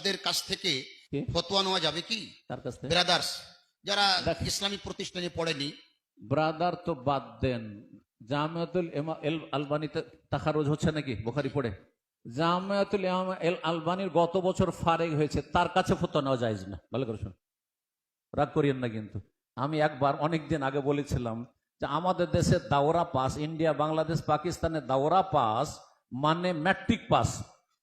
ব্রাদার্সদের কাছ থেকে ফতোয়া নেওয়া যাবে কি? তার কাছ থেকে? ব্রাদার্স যারা ইসলামী প্রতিষ্ঠানে পড়েনি। ব্রাদার তো বাদ দেন। জামিয়াতুল এল আলবানিতে তাখারুজ হচ্ছে নাকি? বোখারি পড়ে। জামিয়াতুল এল আলবানির গত বছর ফারেক হয়েছে। তার কাছে ফতোয়া নেওয়া যায় না। ভালো করে শুনুন রাগ করিয়েন না কিন্তু। আমি একবার অনেক দিন আগে বলেছিলাম যে আমাদের দেশে দাওরা পাস ইন্ডিয়া বাংলাদেশ পাকিস্তানের দাওরা পাস মানে ম্যাট্রিক পাস।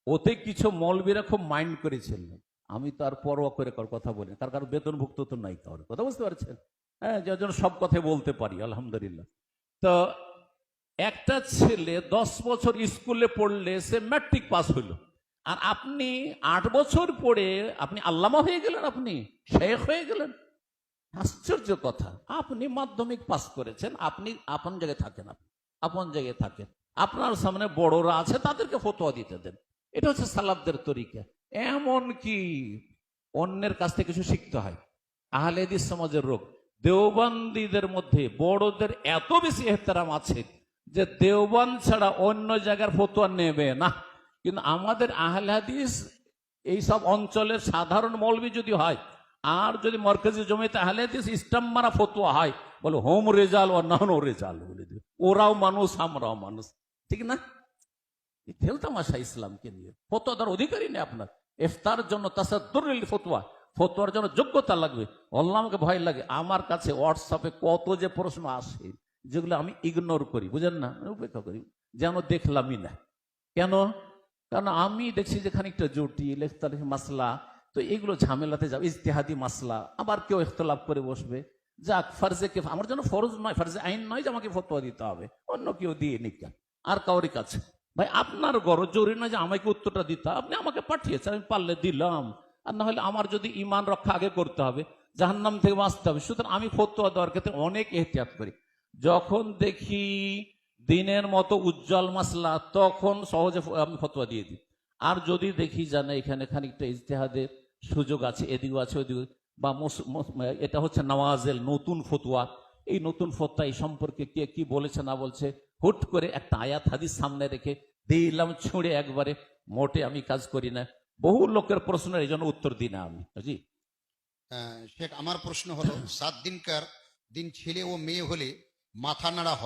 ওতে কিছু মৌলবীরা খুব মাইন্ড করেছিল। আমি তো আর পরোয়া করে কথা বলি তার কার কারও বেতনভুক্ত তো নাই কারোর কথা বুঝতে পারছেন? হ্যাঁ যার জন্য সব কথাই বলতে পারি, আলহামদুলিল্লাহ। তো একটা ছেলে দশ বছর স্কুলে পড়লে সে ম্যাট্রিক পাস হইল। আর আপনি আট বছর পড়ে আপনি আল্লামা হয়ে গেলেন আপনি, শেখ হয়ে গেলেন। আশ্চর্য কথা। আপনি মাধ্যমিক পাস করেছেন, আপনি আপন জায়গায় থাকেন আপনি, আপন জায়গায় থাকেন। আপনার সামনে বড়রা আছে, তাদেরকে ফতোয়া দিতে দেন। এটা হচ্ছে সালাবদের তরিকা। এমন কি অন্যের কাছ থেকে কিছু শিখতে হয়? আহলেদিস সমাজের রোগ। দেওবন্দীদের মধ্যে বড়দের এত বেশি এহতারাম আছে যে দেওবান ছাড়া অন্য জায়গার ফতোয়া নেবে না। কিন্তু আমাদের আহলে হাদিস এইসব অঞ্চলের সাধারণ মৌলবি যদি হয়, আর যদি মরকাজি জমিতে আহলে হাদিস ইস্টাম মারা ফতোয়া হয়, বলে, হোম রেজাল ও নন রেজাল বলে দিবে। ওরাও মানুষ, আমরাও মানুষ। ঠিক না? এই তেলতামাশা ইসলামকে নিয়ে। ফতোয়া দেওয়ার অধিকারই নেই আপনার। ইফতার জন্য তাসাদ্দুরুল ফতোয়া। ফতোয়ার জন্য যোগ্যতা লাগবে। আল্লাহ আমাকে ভয় লাগে। আমার কাছে হোয়াটসঅ্যাপে কত যে প্রশ্ন আসে, যেগুলো আমি ইগনোর করি। বুঝেন না? উপেক্ষা করি। যেন দেখলামই না। কেন? কারণ আমি দেখছি যে খানিকটা জটিল ইখতালিফ মাসলা। তো এগুলো ঝামেলাতে যাবে ইজতেহাদি মাসলা। আবার কেউ ইখতলাফ করে বসবে। যাক, ফার্জে কে আমার জন্য ফরজ নয়। ফার্জে আইন নয় যে আমাকে ফতোয়া দিতে হবে। অন্য কেউ দিয়ে নিকা। আর কাউরি কাছে। ভাই, আপনার গরজ জরুরি নয় যে আমাকে উত্তরটা দিতে। আপনি আমাকে পাঠিয়েছেন, আমি পারলে দিলাম। আর না হলে আমার যদি ইমান রক্ষা আগে করতে হবে, জাহান্নাম থেকে বাঁচতে হবে। সুতরাং আমি ফতোয়া দেওয়ার ক্ষেত্রে অনেক এহতিয়াত করি। যখন দেখি দিনের মতো উজ্জ্বল মাসলা, তখন সহজে আমি ফতোয়া দিয়ে দিই। আর যদি দেখি জানে এখানে খানিকটা ইজতেহাদের সুযোগ আছে, এদিকেও আছে ওদিকে বা এটা হচ্ছে নওয়াজেল নতুন ফতুয়া। এই নতুন ফতোয়া এই সম্পর্কে কে কি বলেছে না বলছে, হুট করে একটা আয়াত হাদিস সামনে রেখে দিলাম, ছুঁড়ে একবারে, মোটে আমি কাজ করি না। বহু লোকের প্রশ্নের এই জন্য উত্তর দিই না আমি জি শেখ, আমার প্রশ্ন হলো, সাত দিনকার দিন ছেলে ও মেয়ে হলে মাথা নাড়া হয়।